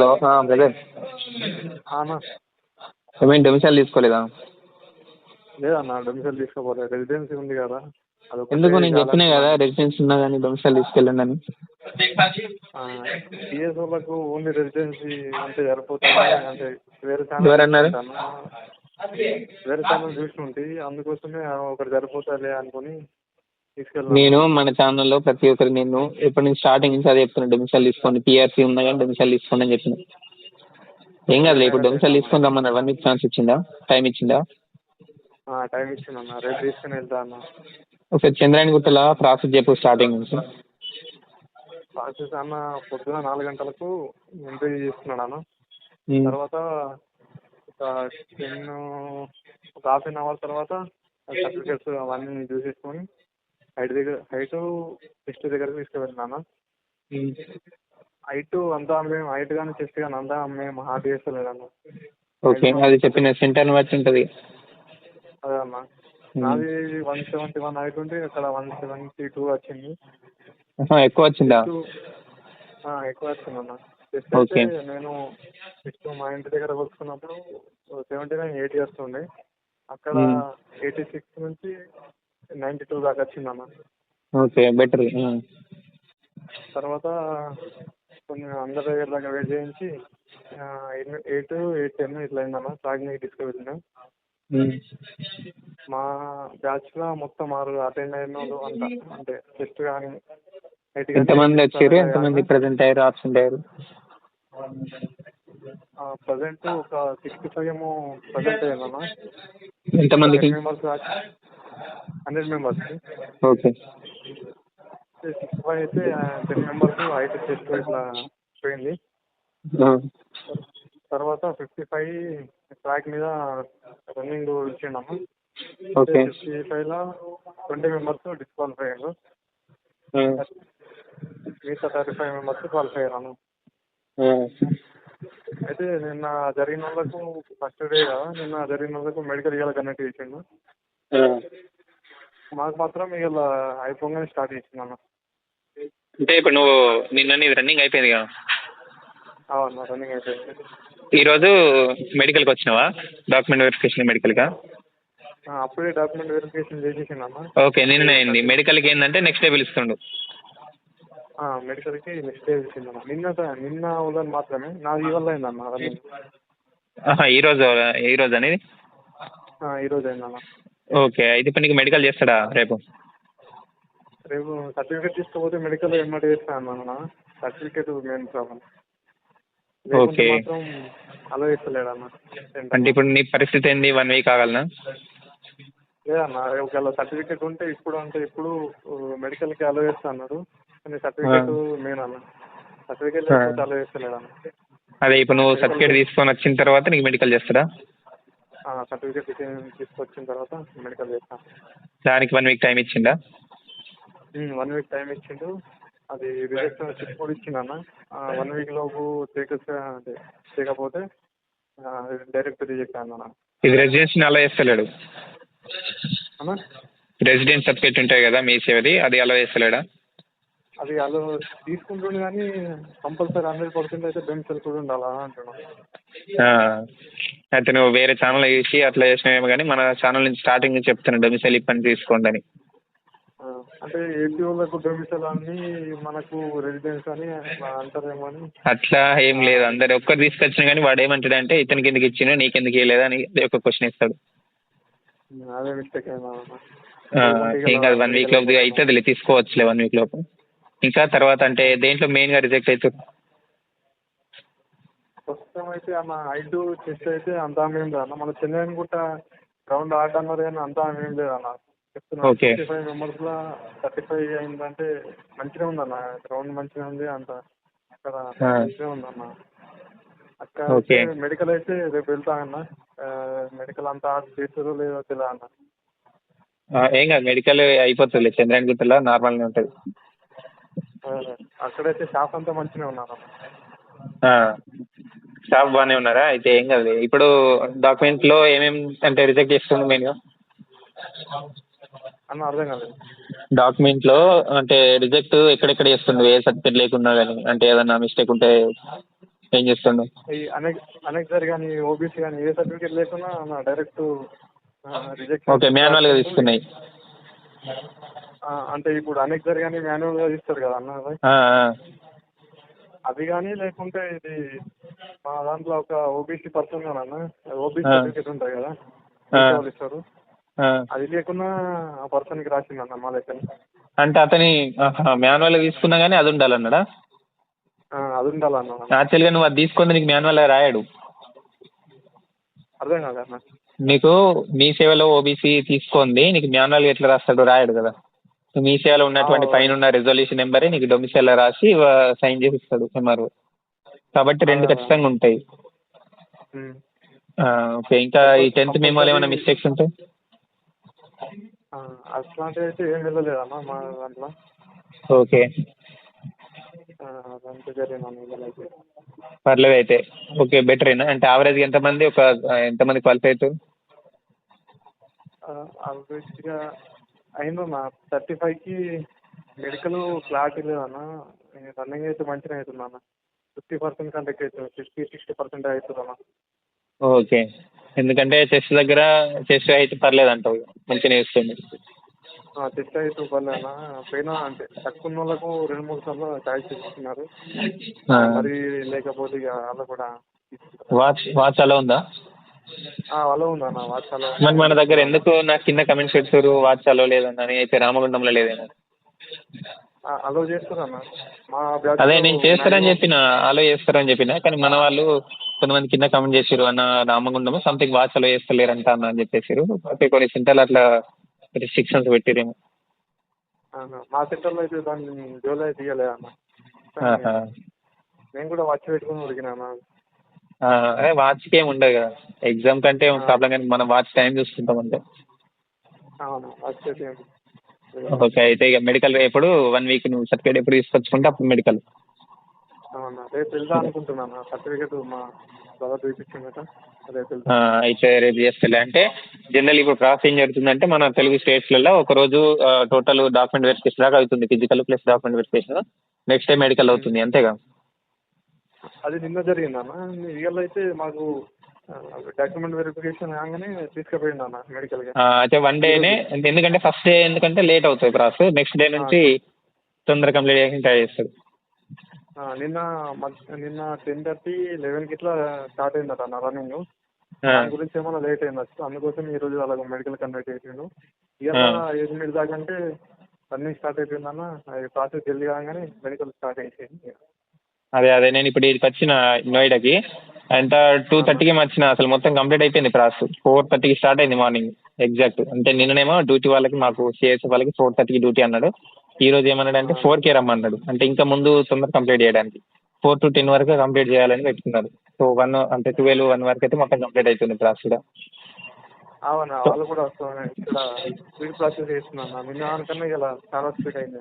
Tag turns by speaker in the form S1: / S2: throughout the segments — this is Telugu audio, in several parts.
S1: Hello brother.
S2: అన్న.
S1: ఏమైనా డొమిసైల్ తీసుకోలేదా?
S2: లేదన్న డొమిసైల్ తీసుకోపోలే. రెసిడెన్సీ ఉంది కదా
S1: ఎందుకు? నేను చెప్పినా కదా రెసిడెన్స్ ఉన్నా కానీ డొమిసైల్ తీసుకెళ్ళండి అని
S2: వాళ్ళకు ఓన్లీ రెసిడెన్సీ ఉంటే సరిపోతుంది? అంటే వేరే
S1: ఎవరన్నారు?
S2: వేరే ఛానల్ చూసి ఉంటే అందుకోసమే ఒకటి సరిపోతాలే అనుకుని
S1: నేను మన ఛానల్లో ప్రతి ఒక్కరు నేను ఎప్పటి నుంచి స్టార్టింగ్ నుంచి అదే చెప్తున్నా డొమిసైల్ తీసుకోండి పిఆర్సీ ఉన్నా కానీ డొమిసైల్ తీసుకోండి అని చెప్పిన. ఏం కాదులే ఇప్పుడు డొమిసైల్ తీసుకొని రమ్మన్నారు వన్ వీక్ ఛాన్స్ ఇచ్చిందా? టైం ఇచ్చిందా?
S2: టైం ఇచ్చిందన్న రేపు తీసుకుని వెళ్తా అన్న.
S1: ఒకసారి చంద్రాయణ గుట్టల ప్రాసెస్ చెప్పు స్టార్టింగ్ నుంచి.
S2: ప్రాసెస్ అన్న పొద్దున నాలుగు గంటలకు ఎంట్రీ చేసుకున్నాడు అన్న. తర్వాత ఒక టెన్ ఒక హాఫ్ అన్ అవర్ తర్వాత సర్టిఫికేట్స్ అవన్నీ చూసేసుకొని హైట్ దగ్గర హైట్ చెస్ట్ దగ్గరకు తీసుకువెళ్ళినాను
S1: ఉమ్.
S2: హైట్ అంతా మేము హైట్ కానీ చెస్ట్ కానీ అంతా మేము హార్డ్ చేస్తలేదన్న
S1: ఓకే అది చెప్పిన సెంటర్ని బట్టి ఉంటుంది.
S2: అదే అన్న. నాది వన్ సెవెంటీ వన్ హైట్ ఉంటే అక్కడ వన్ సెవెంటీ టూ వచ్చింది.
S1: ఎక్కువ వచ్చిందా?
S2: ఎక్కువ వచ్చిందన్న చెస్ట్
S1: Okay.
S2: అయితే నేను చెస్ట్ మా ఇంటి దగ్గర కొలుసుకున్నప్పుడు సెవెంటీ నైన్ ఎయిటీ వస్తుండే. అక్కడ. ఎయిటీ సిక్స్ నుంచి నైంటీ టూ దాకా వచ్చిందన్న
S1: ఓకే బెటర్.
S2: తర్వాత కొన్ని అందరి దగ్గర దాకా వెయిట్ చేయించి ఎయిట్ ఎయిట్ టెన్ ఇట్లా అయిందన్న సాగినకి తీసుకువెళ్ళిన మా బ్యాచ్లో మొత్తం ఆరు అటెండ్ అయిన వాళ్ళు అంతా అంటే టెస్ట్ కానీ
S1: ఎంతమంది వచ్చారు? ఎంతమంది ప్రజెంట్ అయ్యారు ఆబ్సెంట్ అయ్యారు?
S2: ప్రజెంట్ ఒక సిక్స్టీ ఫైవ్ ఏమో ప్రజెంట్ అయ్యిందన్న
S1: ఎంతమందికి?
S2: మెంబర్స్ హండ్రెడ్ మెంబర్స్కి
S1: ఓకే.
S2: సిక్స్టీ ఫైవ్ అయితే టెన్ మెంబర్స్ హైట్ టెస్ట్ ఇట్లా పోయింది. తర్వాత ఫిఫ్టీ ఫైవ్ ట్రాక్ మీద రన్నింగ్ ఇచ్చిండమ్మ
S1: ఓకే.
S2: ఫిఫ్టీ ఫైవ్లో ట్వంటీ మెంబర్స్ డిస్క్వాలిఫై అయ్యారు మిగతా థర్టీ ఫైవ్ మెంబర్స్ క్వాలిఫై అయ్యాను అయితే నిన్న జరిగిన వాళ్ళకు ఫస్ట్ డే కదా నిన్న జరిగిన వాళ్ళకు మెడికల్ ఇవాళ కనెక్ట్ చేసిండు. మాకు మాత్రం ఇవాళ అయిపోగానే స్టార్ట్ చేసింది అన్న.
S1: అంటే ఇప్పుడు నువ్వు నిన్న నీది రన్నింగ్ అయిపోయింది కదా?
S2: అవును రన్నింగ్ అయిపోయింది.
S1: ఈరోజు మెడికల్కి వచ్చినావా? డాక్యుమెంట్ వెరిఫికేషన్ మెడికల్గా
S2: అప్పుడే డాక్యుమెంట్ వెరిఫికేషన్ చేసేసిండు అన్న.
S1: ఓకే నిన్న అయింది. మెడికల్కి ఏంటంటే నెక్స్ట్ డే పిలుస్తుండు.
S2: మెడికల్కి నెక్స్ట్ డే ఇచ్చిందన్న నిన్న నిన్న ఉదయం మాత్రమే. నాది ఇవాళ అయిందన్న రన్నింగ్.
S1: ఆహా, ఈరోజు ఈరోజు అనేది?
S2: ఆ, ఈరోజు అయిందన్న
S1: ఓకే అయితే ఇప్పుడు నీకు మెడికల్ చేస్తాడా రేపు?
S2: రేపు సర్టిఫికేట్ తీసుకపోతే మెడికల్ ఎమ్మటి చేస్తాను అన్న certificate main problem
S1: okay.
S2: Allow చేస్తలేడు అన్న.
S1: అంటే ఇప్పుడు నీ పరిస్థితి ఏంది? వన్ వీక్ ఆగాలనా?
S2: లేదన్న ఒకవేళ సర్టిఫికేట్ ఉంటే ఇప్పుడు అంటే ఇప్పుడు మెడికల్కి అలో చేస్తా అన్నాడు. కానీ సర్టిఫికేట్ మెయిన్ అన్న. సర్టిఫికేట్ అలో చేస్తలేడు అన్న.
S1: అదే ఇప్పుడు నువ్వు సర్టిఫికేట్ తీసుకొని వచ్చిన తర్వాత నీకు మెడికల్ చేస్తాడా?
S2: సర్టిఫికేట్ తీసుకొచ్చిన తర్వాత మెడికల్ చేస్తాను
S1: దానికి వన్ వీక్ టైం ఇచ్చిండా?
S2: వన్ వీక్ టైం ఇచ్చిండు. అది రిజెక్ట్ చిప్ కూడా ఇచ్చిండన్న వన్ వీక్ లోపు టేక్ అంటే చేయకపోతే డైరెక్ట్ రిజెక్ట్ అన్న
S1: ఇది రెసిడెన్సీని అలా చేస్తలేడు?
S2: అన్న?
S1: రెసిడెన్స్ సర్టిఫికేట్ ఉంటాయి కదా మీ సేవది అది అలా చేస్తలేడా?
S2: అది అలా తీసుకుంటుండే కానీ కంపల్సరీ హండ్రెడ్ పర్సెంట్ అయితే బెనిఫిట్ కూడా ఉండాలా అంటున్నాను
S1: ఆ, అయితే నువ్వు వేరే ఛానల్ చేసి అట్లా చేసినావేమో కానీ మన ఛానల్ నుంచి స్టార్టింగ్ నుంచి చెప్తాను డొమిసైల్ పని తీసుకోండి అని.
S2: అంటే ఏపీ వాళ్ళకు డొమిసైల్ అని మనకు రెసిడెన్స్ అని అంటారేమో అని.
S1: అట్లా ఏం లేదు అందరు ఒక్కరు తీసుకొచ్చినా కానీ వాడు ఏమంటాడంటే ఇతనికి ఎందుకు ఇచ్చిండు నీకెందుకు ఇవ్వలేదు అని ఒక క్వశ్చన్ ఇస్తాడు.
S2: అదే మిస్టేక్
S1: ఏం కాదు వన్ వీక్ లోపు అవుతుందిలే తీసుకోవచ్చులే వన్ వీక్ లోపు. ఇంకా తర్వాత అంటే దేంట్లో మెయిన్గా రిజెక్ట్ అవుతుంది
S2: ప్రస్తుతం అయితే అన్న ఐదు చెస్ట్ అయితే అంతా ఏం లేదు అన్న మన చెన్నై గుట్ట గ్రౌండ్ ఆట అన్నారు కానీ అంతా ఏం లేదు అన్న చెప్తున్నా. ఫిఫ్టీ ఫైవ్ మెంబర్స్లో థర్టీ ఫైవ్ అయిందంటే మంచిగా ఉందన్న. గ్రౌండ్ మంచిగా ఉంది అంత. అక్కడ. మంచిగా ఉందన్న. అక్కడ. మెడికల్ అయితే రేపు వెళ్తా అన్న. మెడికల్ అంతా చేస్తారో లేదో తెలియదు అన్న
S1: ఏం కాదు. మెడికల్ అయిపోతుందిలే. చంద్రాయణ గుట్టలో నార్మల్గా ఉంటుంది.
S2: ఆ, అక్కడైతే స్టాఫ్ అంతా మంచిగా ఉన్నారు?
S1: స్టాఫ్ బాగానే ఉన్నారా? అయితే ఏం కాదు. ఇప్పుడు డాక్యుమెంట్లో ఏమేమి అంటే రిజెక్ట్ చేస్తుంది మెయిన్గా
S2: అన్న అర్థం కాలేదు.
S1: డాక్యుమెంట్లో అంటే రిజెక్ట్ ఎక్కడెక్కడ చేస్తుంది ఏ సర్టిఫికేట్ లేకున్నా కానీ అంటే ఏదన్నా మిస్టేక్ ఉంటే ఏం
S2: అనెక్ అనెక్సర్ కానీ ఓబీసీ కానీ ఏ సర్టిఫికేట్ లేకున్నా డైరెక్ట్ రిజెక్ట్
S1: ఓకే మాన్యువల్గా తీసుకున్నాయి.
S2: అంటే ఇప్పుడు అనెక్సర్ కానీ మాన్యువల్గా ఇస్తారు కదా అన్న అది. అది కానీ లేకుంటే ఇది మా దాంట్లో ఒక ఓబీసీ పర్సన్ అన్న? ఓబీసీ. సర్టిఫికేట్ ఉంటుంది కదా. వాళ్ళు ఇస్తారు. అది లేకున్నా ఆ పర్సన్కి రాసింది అన్న మా లెక్కన.
S1: అంటే అతని మాన్యువల్గా తీసుకున్నా కానీ అది ఉండాలన్నాడా?
S2: అది ఉండాలన్న.
S1: యాక్చువల్గా నువ్వు అది తీసుకుంది నీకు మాన్యువల్గా రాయడు.
S2: అర్థం కాదు అన్న.
S1: నీకు మీ సేవలో ఓబీసీ తీసుకుంది నీకు మాన్యువల్గా ఎట్లా రాస్తాడు రాయడు కదా. మీ సేవలో ఉన్నటువంటి. పైన ఉన్న రెజల్యూషన్ నెంబరే నీకు డొమిసైల్లో రాసి సైన్ చేసి ఇస్తాడు ఎంఆర్ఓ కాబట్టి రెండు. ఖచ్చితంగా ఉంటాయి. ఓకే ఇంకా ఈ టెన్త్ మెమోలో ఏమైనా మిస్టేక్స్ ఉంటాయి
S2: అట్లాంటివి అయితే ఏం వెళ్ళలేదన్న మా దాంట్లో?
S1: ఓకే. పర్లేదు అయితే. ఓకే బెటరేనా అంటే యావరేజ్గా ఎంతమంది ఒక ఎంతమంది క్వాలిఫై అవుతారు
S2: అయిందన్న థర్టీ ఫైవ్కి మెడికల్ క్లారిటీ లేదన్న రన్నింగ్ అయితే మంచిగా అవుతుంది అన్న. ఫిఫ్టీ పర్సెంట్ కంటే ఎక్కువ అవుతుంది. ఫిఫ్టీ సిక్స్టీ పర్సెంట్ అవుతుంది అన్న.
S1: ఓకే. ఎందుకంటే చెస్ట్ దగ్గర చెస్ట్ అయితే పర్లేదు అంటావు. మంచిగా వేస్తుంది
S2: చెస్ట్ అయితే పర్లేదు అన్న. పైన అంటే తక్కువ ఉన్న వాళ్ళకు రెండు మూడు సార్లు ఛాయిస్ ఇస్తున్నారు మరి లేకపోతే ఇక వాళ్ళు కూడా
S1: వాచ్ వాచ్ అలా ఉందా?
S2: అలా ఉందన్న వాచ్ అలా
S1: మరి మన దగ్గర ఎందుకు నాకు కింద కమెంట్స్ పెడుతున్నారు వాచ్ అలో లేదన్న? అని అయితే రామగుండంలో లేదేమో.
S2: అలో చేస్తారన్న మా
S1: అదే నేను చేస్తారని చెప్పిన అలో చేస్తారని చెప్పిన కానీ మన వాళ్ళు కొంతమంది కింద కమెంట్ చేసారు అన్న రామగుండం సంథింగ్ వాచ్ అలో చేస్తలేరంట అన్న అని చెప్పేసారు అయితే కొన్ని సెంటర్లు అట్లా రిస్ట్రిక్షన్స్ పెట్టిరేమో
S2: మా సెంటర్లో అయితే దాన్ని జోలో తీయలేదు అన్న. నేను కూడా వాచ్ పెట్టుకుని
S1: ఆ, అదే వాచ్కి ఏమి ఉండదు కదా. ఎగ్జామ్ కంటే ఏం ప్రాబ్లం కానీ మనం వాచ్ టైం చూసుకుంటాం అంతే.
S2: అవును ఏం-
S1: ఓకే అయితే ఇక మెడికల్ ఎప్పుడు? వన్ వీక్ నువ్వు సర్టిఫికేట్ ఎప్పుడు తీసుకొచ్చుకుంటే అప్పుడు మెడికల్
S2: అవునా రేపు వెళ్దా అనుకుంటున్నాను. సర్టిఫికేట్ మా బ్రదర్ చూపించిందట రేపు వెళ్తా
S1: అయితే రేపు చేస్తలే అంటే జనరల్ ఇప్పుడు ప్రాసెస్ ఏం జరుగుతుందంటే మన తెలుగు స్టేట్స్లలో ఒక రోజు టోటల్ డాక్యుమెంట్ వెరిఫికేషన్ దాకా అవుతుంది. Physical plus document verification next day medical అవుతుంది అంతేగా?
S2: అది నిన్న జరిగిందన్న రియల్ అయితే మాకు డాక్యుమెంట్ వెరిఫికేషన్ కాగానే తీసుకుపోయింది అన్న
S1: అయితే వన్ డేనే ఎందుకంటే ఫస్ట్ డే ఎందుకంటే లేట్ అవుతుంది ప్రాసెస్ నెక్స్ట్ డే నుంచి తొందరగా కంప్లీట్ చేయడానికి ట్రై చేస్తాడు.
S2: నిన్న నిన్న టెన్ థర్టీ లెవెన్కి ఇట్లా స్టార్ట్ అయిందట అన్న రన్నింగ్ దాని గురించి ఏమైనా లేట్ అయింది? అందుకోసం ఈ రోజు అలాగ మెడికల్ కండక్ట్ చేసిండు. ఇవాళ ఏడు మినిట్ దాకా అంటే రన్నింగ్ స్టార్ట్ అయిపోయిందన్న అది ప్రాసెస్ జల్దీ కాగానే మెడికల్ స్టార్ట్ అయిపోయింది
S1: అదే అదే. నేను ఇప్పుడు ఇక్కడికి వచ్చిన నోయిడాకి. ఎంత టూ థర్టీకి వచ్చిన అసలు మొత్తం కంప్లీట్ అయిపోయింది ప్రాసెస్. ఫోర్ థర్టీకి స్టార్ట్ అయింది మార్నింగ్ ఎగ్జాక్ట్ అంటే నిన్ననేమో డ్యూటీ వాళ్ళకి మాకు సిఎస్ వాళ్ళకి ఫోర్ థర్టీకి డ్యూటీ అన్నాడు. ఈ రోజు ఏమన్నాడు అంటే ఫోర్కే రమ్మన్నాడు. అంటే ఇంకా ముందు తొందరగా కంప్లీట్ చేయడానికి. ఫోర్ టు టెన్ వరకు కంప్లీట్ చేయాలని పెట్టుకున్నారు. సో వన్ అంటే ట్వెల్వ్ వన్ వరకు అయితే మొత్తం కంప్లీట్ అవుతుంది ప్రాసెస్ కూడా.
S2: అవునా వాళ్ళు కూడా వస్తున్నారు ఇక్కడ స్పీడ్ ప్రాసెస్ చేస్తున్నాను. నిన్న కన్నా ఇలా చాలా స్పీడ్ అయింది.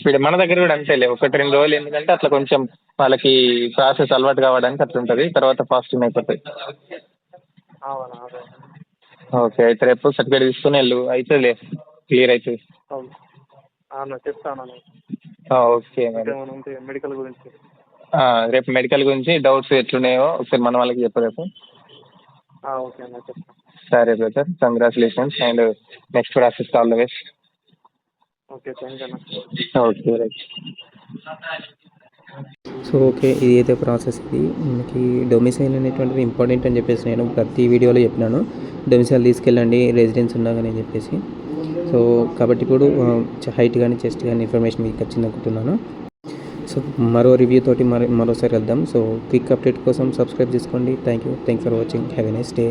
S1: స్పీడ్ మన దగ్గర కూడా అంతేలే ఒకటి రెండు రోజులు ఎందుకంటే అట్లా కొంచెం వాళ్ళకి ప్రాసెస్ అలవాటు కావడానికి అట్లా ఉంటుంది. తర్వాత ఫాస్టింగ్ అయిపోతుంది
S2: అవునా అదే.
S1: ఓకే అయితే రేపు సర్టిఫికేట్ తీసుకుని వెళ్ళు. అవుతుందిలే క్లియర్ అవుతుంది
S2: అవును. చెప్తాను
S1: ఓకే మరి.
S2: ఇంకేమైనా ఉంటే మెడికల్ గురించి.
S1: రేపు మెడికల్ గురించి డౌట్స్ ఎట్లున్నాయో ఒకసారి మన వాళ్ళకి చెప్పు రేపు.
S2: ఆ, ఓకే అన్న చెప్తాను
S1: సరే brother congratulations and next process all the best.
S2: Okay thank అన్న.
S1: ఓకే రైట్
S3: సో ఓకే ఇది అయితే ప్రాసెస్ ఇది. మనకి డొమిసైల్ అనేటువంటిది ఇంపార్టెంట్ అని చెప్పేసి నేను ప్రతి వీడియోలో చెప్పినాను. డొమిసైల్ తీసుకెళ్ళండి రెసిడెన్స్ ఉన్నా కానీ అని చెప్పేసి. సో కాబట్టి ఇప్పుడు హైట్ కానీ చెస్ట్ కానీ ఇన్ఫర్మేషన్ మీకు వచ్చింది అనుకుంటున్నాను సో మరో రివ్యూ తోటి మరో మరోసారి వెళ్దాం. సో క్విక్ అప్డేట్ కోసం సబ్స్క్రైబ్ చేసుకోండి. Thank you thank for watching have a nice day